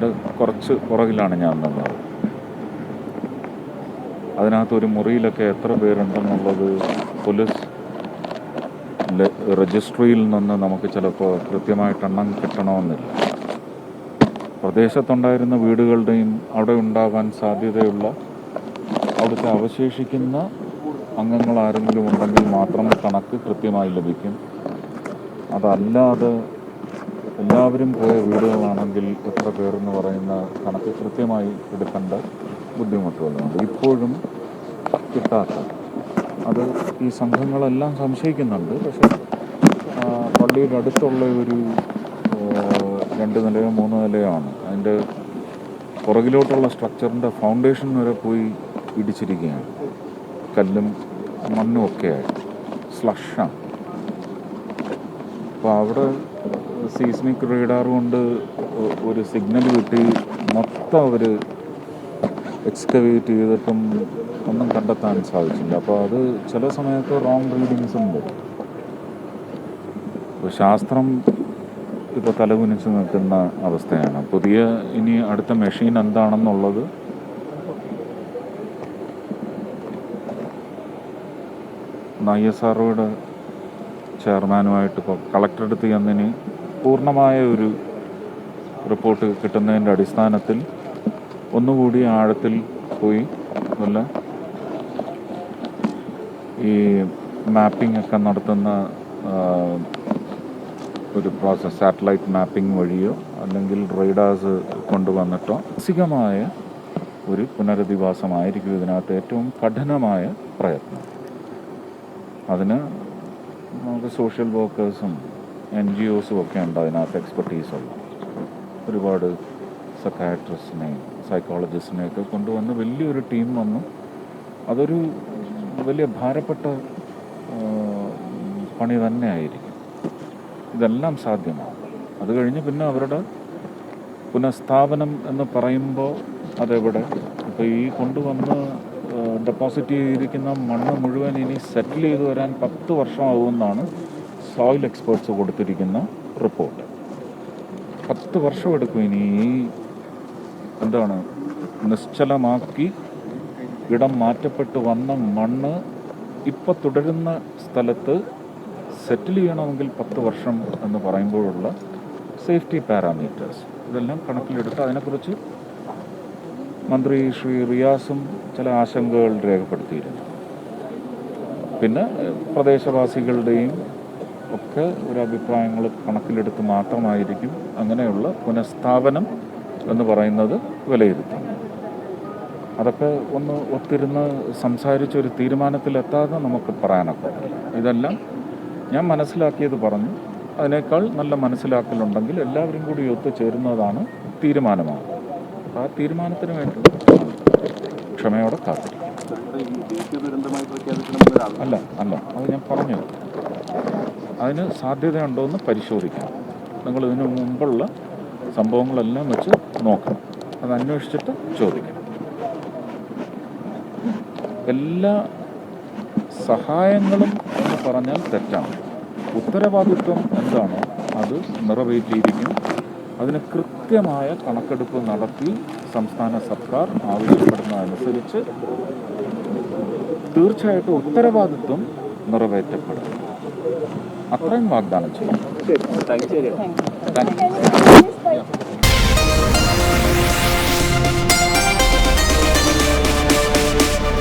അതിന്റെ കുറച്ച് പുറകിലാണ് ഞാൻ നിന്നത്. അതിനകത്ത് ഒരു മുറിയിലൊക്കെ എത്ര പേരുണ്ടെന്നുള്ളത് പോലീസ് രജിസ്ട്രിയിൽ നിന്ന് നമുക്ക് ചിലപ്പോൾ കൃത്യമായിട്ട് എണ്ണം കിട്ടണമെന്നില്ല. പ്രദേശത്തുണ്ടായിരുന്ന വീടുകളുടെയും അവിടെ ഉണ്ടാകാൻ സാധ്യതയുള്ള അവിടുത്തെ അവശേഷിക്കുന്ന അംഗങ്ങൾ ആരെങ്കിലും ഉണ്ടെങ്കിൽ മാത്രം കണക്ക് കൃത്യമായി ലഭിക്കും. അതല്ലാതെ എല്ലാവരും പോയ വീടുകളാണെങ്കിൽ എത്ര പേരെന്ന് പറയുന്ന കണക്ക് കൃത്യമായി എടുക്കേണ്ട ബുദ്ധിമുട്ടുകളുണ്ട് ഇപ്പോഴും കിട്ടാത്ത. അത് ഈ സംഘങ്ങളെല്ലാം സംശയിക്കുന്നുണ്ട്. പക്ഷേ പള്ളിയുടെ അടുത്തുള്ള ഒരു രണ്ട് നിലയോ മൂന്ന് നിലയോ ആണ്. അതിന്റെ പുറകിലോട്ടുള്ള സ്ട്രക്ചറിന്റെ ഫൗണ്ടേഷൻ വരെ പോയി ഇടിച്ചിരിക്കുകയാണ്. കല്ലും മണ്ണും ഒക്കെയായി സ്ലഷാണ്. അപ്പോൾ അവിടെ സീസ്മിക് റീഡാർ കൊണ്ട് ഒരു സിഗ്നൽ കിട്ടി. മൊത്തം അവർ എക്സ്കവേറ്റ് ചെയ്തിട്ടും ഒന്നും കണ്ടെത്താൻ സാധിച്ചില്ല. അപ്പോൾ അത് ചില സമയത്ത് റോങ് റീഡിങ്സ് ഉണ്ട്. അപ്പോൾ ശാസ്ത്രം ഇപ്പോൾ തലകുനിച്ച് നിൽക്കുന്ന അവസ്ഥയാണ്. പുതിയ ഇനി അടുത്ത മെഷീൻ എന്താണെന്നുള്ളത് ഐ എസ് ആർഒയുടെ ചെയർമാനുമായിട്ട് ഇപ്പോൾ കളക്ടർ ചെന്നിന് പൂർണമായ ഒരു റിപ്പോർട്ട് കിട്ടുന്നതിന്റെ അടിസ്ഥാനത്തിൽ ഒന്നുകൂടി ആഴത്തിൽ പോയി നല്ല ഈ മാപ്പിംഗ് ഒക്കെ നടത്തുന്ന ഒരു പ്രോസസ് സാറ്റലൈറ്റ് മാപ്പിംഗ് വഴിയോ അല്ലെങ്കിൽ റൈഡേഴ്സ് കൊണ്ടുവന്നിട്ടോ മാനസികമായ ഒരു പുനരധിവാസമായിരിക്കും ഇതിനകത്ത് ഏറ്റവും കഠിനമായ പ്രയത്നം. അതിന് നമുക്ക് സോഷ്യൽ വർക്കേഴ്സും എൻ ജി ഒസും ഒക്കെ ഉണ്ട് അതിനകത്ത് എക്സ്പെർട്ടീസുള്ള ഒരുപാട് സക്കാട്രിസ്റ്റിനെയും സൈക്കോളജിസ്റ്റിനെയൊക്കെ കൊണ്ടുവന്ന് വലിയൊരു ടീം വന്നു. അതൊരു വലിയ ഭാരപ്പെട്ട പണി തന്നെ ആയിരിക്കും. ഇതെല്ലാം സാധ്യമാണ്. അത് കഴിഞ്ഞ് പിന്നെ അവരുടെ പുനഃസ്ഥാപനം എന്ന് പറയുമ്പോൾ അതെവിടെ? ഇപ്പോൾ ഈ കൊണ്ടുവന്ന് ഡെപ്പോസിറ്റ് ചെയ്തിരിക്കുന്ന മണ്ണ് മുഴുവൻ ഇനി സെറ്റിൽ ചെയ്തു വരാൻ പത്ത് വർഷമാകുമെന്നാണ് സോയിൽ എക്സ്പേർട്സ് കൊടുത്തിരിക്കുന്ന റിപ്പോർട്ട് പത്ത് വർഷം എടുക്കും ഇനി എന്താണ് നിശ്ചലമാക്കി ഇടം മാറ്റപ്പെട്ട് വന്ന മണ്ണ് ഇപ്പം തുടരുന്ന സ്ഥലത്ത് സെറ്റിൽ ചെയ്യണമെങ്കിൽ പത്ത് വർഷം എന്ന് പറയുമ്പോഴുള്ള സേഫ്റ്റി പാരാമീറ്റേഴ്സ് ഇതെല്ലാം കണക്കിലെടുത്ത് അതിനെക്കുറിച്ച് മന്ത്രി ശ്രീ റിയാസും ചില ആശങ്കകൾ രേഖപ്പെടുത്തിയിരുന്നു. പിന്നെ പ്രദേശവാസികളുടെയും ഒക്കെ ഒരു അഭിപ്രായങ്ങൾ കണക്കിലെടുത്ത് മാത്രമായിരിക്കും അങ്ങനെയുള്ള പുനഃസ്ഥാപനം എന്ന് പറയുന്നത് വിലയിരുത്തും അതൊക്കെ ഒന്ന് ഒത്തിരുന്ന് സംസാരിച്ച് ഒരു തീരുമാനത്തിലെത്താതെ നമുക്ക് പറയാനൊക്കെ ഇതെല്ലാം ഞാൻ മനസ്സിലാക്കിയത് പറഞ്ഞു. അതിനേക്കാൾ നല്ല മനസ്സിലാക്കലുണ്ടെങ്കിൽ എല്ലാവരും കൂടി ഒത്തുചേരുന്നതാണ് തീരുമാനമാണ് ആ തീരുമാനത്തിന് വേണ്ടി ക്ഷമയോടെ കാത്തിരിക്കും. അല്ല അല്ല. അത് ഞാൻ പറഞ്ഞു അതിന് സാധ്യതയുണ്ടോ എന്ന് പരിശോധിക്കണം നിങ്ങൾ ഇതിനു മുമ്പുള്ള സംഭവങ്ങളെല്ലാം വെച്ച് നോക്കണം. അത് അന്വേഷിച്ചിട്ട് ചോദിക്കണം എല്ലാ സഹായങ്ങളും എന്ന് പറഞ്ഞാൽ തെറ്റാണ്. ഉത്തരവാദിത്വം എന്താണോ അത് നിറവേറ്റിയിരിക്കും. അതിന് കൃത്യമായ കണക്കെടുപ്പ് നടത്തി സംസ്ഥാന സർക്കാർ ആവശ്യപ്പെടുന്നതനുസരിച്ച് തീർച്ചയായിട്ടും ഉത്തരവാദിത്വം നിറവേറ്റപ്പെടും. అక్కడే వాగ్దానం చేయండి